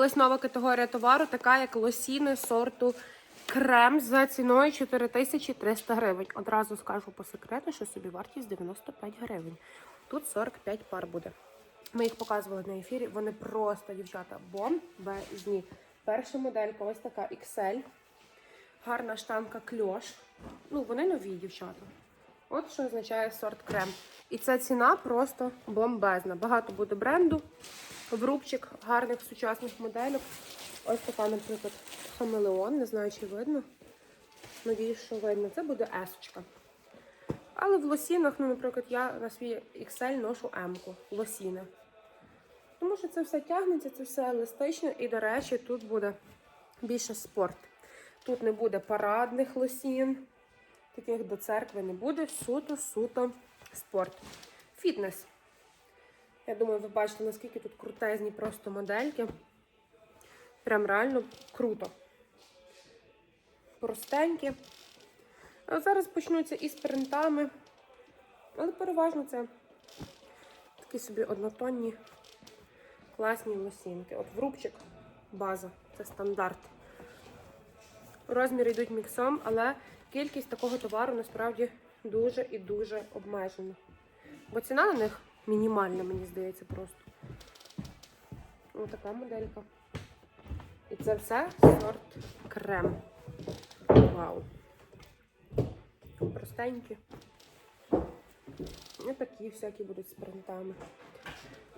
Ось нова категорія товару, така як лосіни сорту крем за ціною 4300 гривень. Одразу скажу по секрету, що собі вартість 95 гривень. Тут 45 пар буде. Ми їх показували на ефірі. Вони просто, дівчата, бомбезні. Перша моделька ось така XL. Гарна штанка кльош. Ну, вони нові, дівчата. От що означає сорт крем. І ця ціна просто бомбезна. Багато буде бренду, врубчик гарних сучасних моделів. Ось така, наприклад, хамелеон, не знаю, чи видно. Надіюсь, що видно. Це буде есочка. Але в лосінах, ну, наприклад, я на свій XL ношу М-ку, лосіни. Тому що це все тягнеться, це все еластично, і, до речі, тут буде більше спорт. Тут не буде парадних лосін, таких до церкви не буде. Суто-суто спорт. Фітнес. Я думаю, ви бачите, наскільки тут крутезні просто модельки. Прям реально круто. Простенькі. А зараз почнуться із принтами. Але переважно це такі собі однотонні класні лосінки. От врубчик, база, це стандарт. Розміри йдуть міксом, але кількість такого товару насправді дуже і дуже обмежена. Бо ціна на них мінімальна, мені здається, просто. Ось така моделька. І це все сорт крем. Вау. Простенькі. І такі всякі будуть з принтами.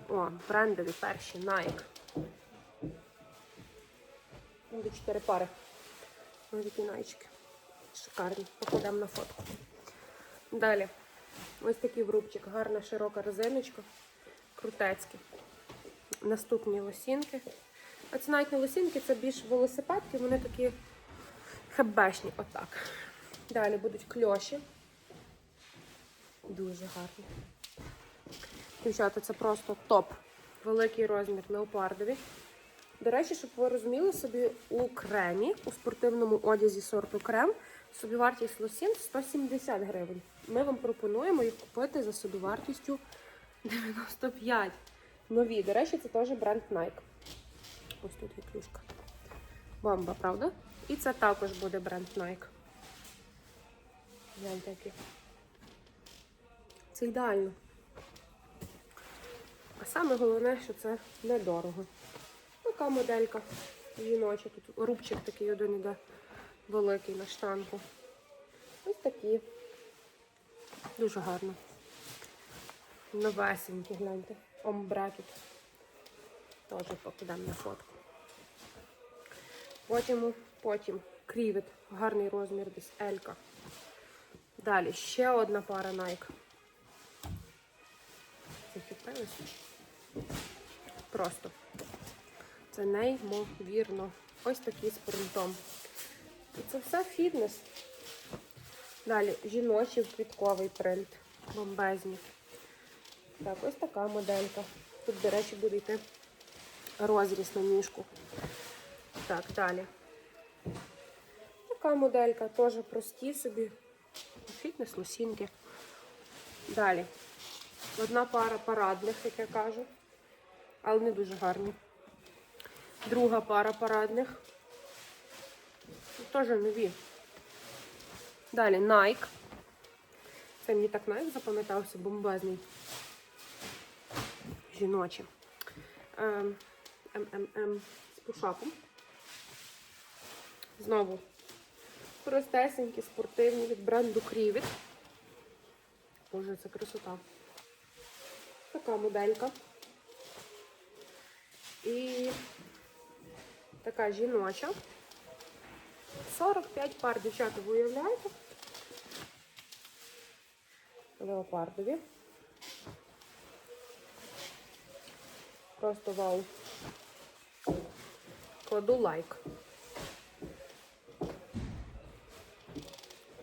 О, брендові перші Nike. Буде 4 пари. Ось такі найчики. Шикарні. Покладемо на фотку. Далі. Ось такий врубчик. Гарна широка резиночка. Крутецькі. Наступні лосінки. Це навіть не лосінки, це більш велосипедки, вони такі хебешні. Отак. Далі будуть кльоші. Дуже гарні. Дівчата, це просто топ. Великий розмір леопардові. До речі, щоб ви розуміли собі у кремі, у спортивному одязі сорту крем, собівартість лосін 170 гривень. Ми вам пропонуємо їх купити за собівартістю 95. Нові. До речі, це теж бренд Nike. Ось тут є клюшка. Бомба, правда? І це також буде бренд Nike. Гляньте які. Це ідеально. А саме головне, що це недорого. Така моделька жіноча. Тут рубчик такий один іде великий на штанку. Ось такі. Дуже гарно. Новесенькі, гляньте. Омбре тут. Теж покладемо на фотку. Потім, потім крівет. Гарний розмір десь Елька. Далі ще одна пара Nike. Захопилися. Просто. Це неймовірно. Ось такий з принтом. І це все фітнес. Далі жіночий квітковий принт. Бомбезні. Так, ось така моделька. Тут, до речі, буде йти розріз на ніжку. Так, далі. Така моделька, теж прості собі. Фітнес, лосінки. Далі. Одна пара парадних, як я кажу, але не дуже гарні. Друга пара парадних. Теж нові. Далі Nike. Це мені так Nike запам'ятався, бомбезний. Жіночі. Ем, МММ з пушапом. Знову простесенькі, спортивні від бренду Крівіт. Боже, це красота. Така моделька. І така жіноча. 45 пар, дівчата, ви уявляєте? Леопардові. Просто вау. Кладу лайк.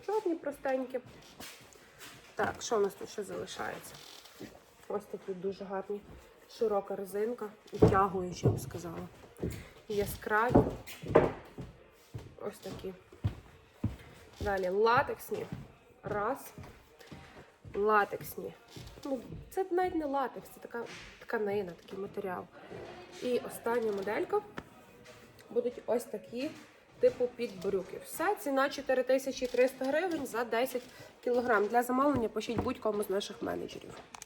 Чорні простенькі. Так, що у нас тут ще залишається? Ось такі дуже гарні. Широка резинка, утягуюча, я б сказала. Яскраві. Ось такі. Далі латексні. Раз. Латексні. Ну, це навіть не латекс, це така тканина, такий матеріал. І остання моделька будуть ось такі типу під брюки. Все, ціна 4300 гривень за 10 кг. Для замовлення пишіть будь-кому з наших менеджерів.